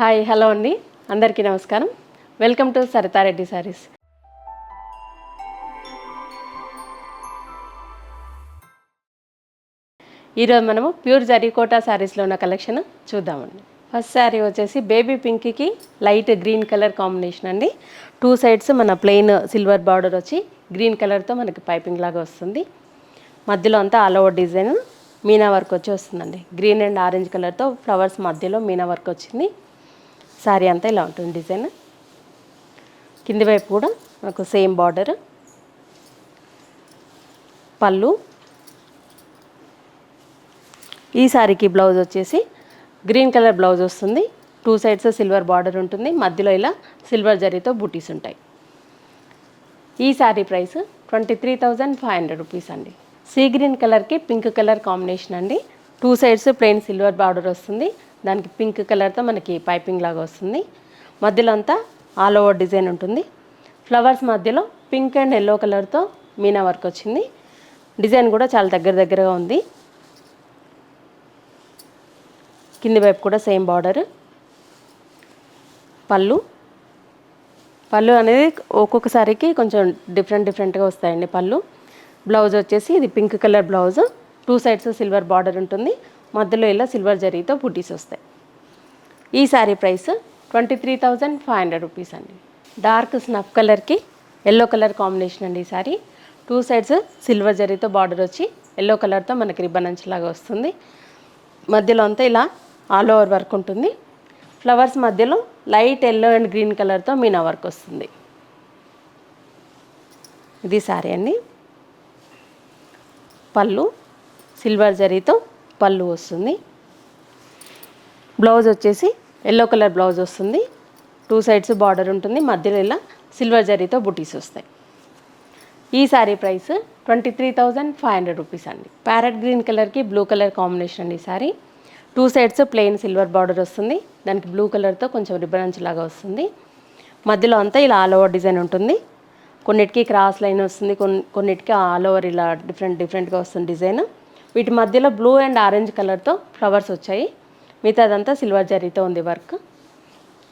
Hi hello అండి. అందరికీ నమస్కారం. Welcome to Saritha Reddy sarees. ఈరోజు మనము ప్యూర్ జరీకోటా శారీస్లో ఉన్న కలెక్షన్ చూద్దామండి. ఫస్ట్ శారీ వచ్చేసి బేబీ పింక్కి లైట్ గ్రీన్ కలర్ కాంబినేషన్ అండి. టూ సైడ్స్ మన ప్లెయిన్ సిల్వర్ బార్డర్ వచ్చి గ్రీన్ కలర్తో మనకి పైపింగ్ లాగా వస్తుంది. మధ్యలో అంతా all over design meena work వచ్చి వస్తుందండి. గ్రీన్ అండ్ ఆరెంజ్ కలర్తో ఫ్లవర్స్ మధ్యలో మీనా వర్క్ వచ్చింది. శారీ అంతా ఇలా ఉంటుంది డిజైన్. కింది వైపు కూడా మనకు సేమ్ బార్డర్. పళ్ళు. ఈ శారీకి బ్లౌజ్ వచ్చేసి గ్రీన్ కలర్ బ్లౌజ్ వస్తుంది. టూ సైడ్స్ సిల్వర్ బార్డర్ ఉంటుంది. మధ్యలో ఇలా సిల్వర్ జరీతో బూటీస్ ఉంటాయి. ఈ sari price twenty three thousand five hundred rupees అండి. సీ గ్రీన్ కలర్కి పింక్ కలర్ కాంబినేషన్ అండి. Two sides plain silver border వస్తుంది. దానికి పింక్ కలర్తో మనకి పైపింగ్ లాగా వస్తుంది. మధ్యలో అంతా ఆల్ ఓవర్ డిజైన్ ఉంటుంది. ఫ్లవర్స్ మధ్యలో పింక్ అండ్ ఎల్లో కలర్తో మీనా వర్క్ వచ్చింది. డిజైన్ కూడా చాలా దగ్గర దగ్గరగా ఉంది. కింది వైపు కూడా సేమ్ బార్డర్. పళ్ళు. పళ్ళు అనేది ఒక్కొక్కసారికి కొంచెం డిఫరెంట్ డిఫరెంట్గా వస్తాయండి పళ్ళు. బ్లౌజ్ వచ్చేసి ఇది pink colour blouse. Two sides silver border ఉంటుంది. మధ్యలో ఇలా సిల్వర్ జరీతో బుటీస్ వస్తాయి. ఈ sari price twenty three thousand five hundred rupees అండి. డార్క్ స్నఫ్ కలర్కి ఎల్లో కలర్ కాంబినేషన్ అండి ఈ సారీ. టూ సైడ్స్ సిల్వర్ జరీతో బార్డర్ వచ్చి ఎల్లో కలర్తో మనకి రిబ్బన్ అంచులాగా వస్తుంది. మధ్యలో అంతా ఇలా ఆల్ ఓవర్ వర్క్ ఉంటుంది. ఫ్లవర్స్ మధ్యలో లైట్ ఎల్లో అండ్ గ్రీన్ కలర్తో మీనా వర్క్ వస్తుంది. ఇది శారీ అండి. పళ్ళు సిల్వర్ జరీతో పళ్ళు వస్తుంది. బ్లౌజ్ వచ్చేసి ఎల్లో కలర్ బ్లౌజ్ వస్తుంది. టూ సైడ్స్ బార్డర్ ఉంటుంది. మధ్యలో ఇలా సిల్వర్ జరీతో బుటీస్ వస్తాయి. ఈ sari price twenty three thousand five hundred rupees అండి ప్యారెట్ గ్రీన్ కలర్కి బ్లూ కలర్ కాంబినేషన్ అండి ఈ sari two sides plain silver border వస్తుంది. దానికి బ్లూ కలర్తో కొంచెం రిబ్బన్ అంచు లాగా వస్తుంది. మధ్యలో అంతా ఇలా ఆల్ ఓవర్ డిజైన్ ఉంటుంది. కొన్నిటికి క్రాస్ లైన్ వస్తుంది. కొన్ని కొన్నిటికి ఆల్ ఓవర్ ఇలా డిఫరెంట్ డిఫరెంట్గా వస్తుంది డిజైన్ వీటి మధ్యలో బ్లూ అండ్ ఆరెంజ్ కలర్తో ఫ్లవర్స్ వచ్చాయి. మిగతాదంతా సిల్వర్ జరీతో ఉంది వర్క్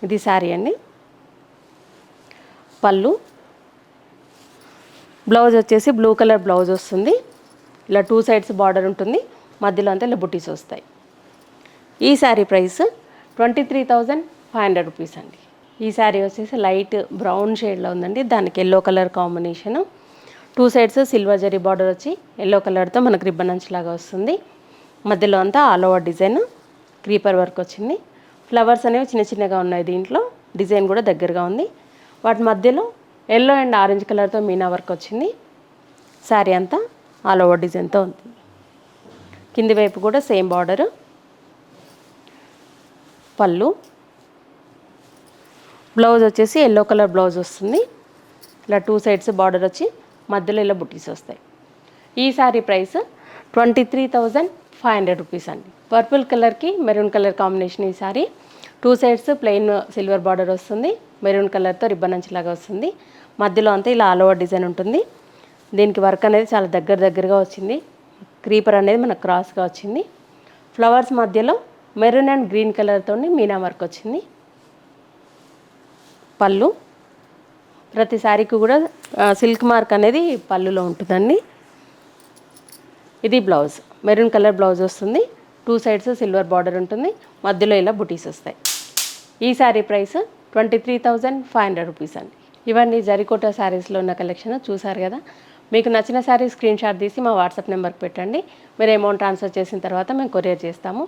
ఇది శారీ అండి. పళ్ళు. బ్లౌజ్ వచ్చేసి బ్లూ కలర్ బ్లౌజ్ వస్తుంది. ఇలా టూ సైడ్స్ బార్డర్ ఉంటుంది. మధ్యలో అంతా ఇలా బుటీస్ వస్తాయి. ఈ sari price twenty three thousand five hundred rupees అండి. ఈ శారీ వచ్చేసి లైట్ బ్రౌన్ షేడ్లో ఉందండి. దానికి yellow colour combination two sides silver zari border వచ్చి ఎల్లో కలర్తో మనకు రిబ్బన్ అంచులాగా వస్తుంది. మధ్యలో అంతా all over design creeper work వచ్చింది. ఫ్లవర్స్ అనేవి చిన్న చిన్నగా ఉన్నాయి దీంట్లో. డిజైన్ కూడా దగ్గరగా ఉంది. వాటి మధ్యలో ఎల్లో అండ్ ఆరెంజ్ కలర్తో మీనా వర్క్ వచ్చింది. శారీ అంతా ఆల్ ఓవర్ డిజైన్తో ఉంది. కింది వైపు కూడా సేమ్ బార్డరు. పళ్ళు. బ్లౌజ్ వచ్చేసి ఎల్లో కలర్ బ్లౌజ్ వస్తుంది. ఇలా టూ సైడ్స్ బార్డర్ వచ్చి మధ్యలో ఇలా బుట్టీస్ వస్తాయి. ఈ sari price twenty three thousand five hundred rupees అండి పర్పుల్ కలర్కి మెరూన్ కలర్ కాంబినేషన్ ఈ sari two sides plain silver border వస్తుంది. మెరూన్ కలర్తో రిబ్బన్ అంచులాగా వస్తుంది. మధ్యలో అంతా ఇలా ఆల్ ఓవర్ డిజైన్ ఉంటుంది. దీనికి వర్క్ అనేది చాలా దగ్గర దగ్గరగా వచ్చింది. క్రీపర్ అనేది మనకు క్రాస్గా వచ్చింది. ఫ్లవర్స్ మధ్యలో మెరూన్ అండ్ గ్రీన్ కలర్తో మీనా వర్క్ వచ్చింది. పళ్ళు ప్రతి శారీకి కూడా సిల్క్ మార్క్ అనేది పళ్ళులో ఉంటుందండి. ఇది బ్లౌజ్. మెరూన్ కలర్ బ్లౌజ్ వస్తుంది. టూ సైడ్స్ సిల్వర్ బార్డర్ ఉంటుంది. మధ్యలో ఇలా బుటీస్ వస్తాయి. ఈ sari price twenty three thousand five hundred rupees అండి. ఇవన్నీ జరికోట శారీస్లో ఉన్న కలెక్షన్ చూసారు కదా. మీకు నచ్చిన శారీ స్క్రీన్ షాట్ తీసి మా వాట్సాప్ నెంబర్కి పెట్టండి. మీరు అమౌంట్ ట్రాన్స్ఫర్ చేసిన తర్వాత మేము కొరియర్ చేస్తాము.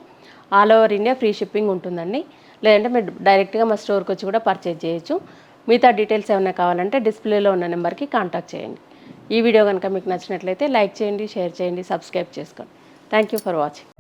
All over India free shipping ఉంటుందండి. లేదంటే మీరు డైరెక్ట్గా మా స్టోర్కి వచ్చి కూడా పర్చేజ్ చేయొచ్చు. మిగతా డీటెయిల్స్ ఏమైనా కావాలంటే డిస్ప్లేలో ఉన్న నెంబర్కి కాంటాక్ట్ చేయండి. ఈ వీడియో కనుక మీకు నచ్చినట్లయితే లైక్ చేయండి షేర్ చేయండి సబ్స్క్రైబ్ చేసుకోండి. Thank you for watching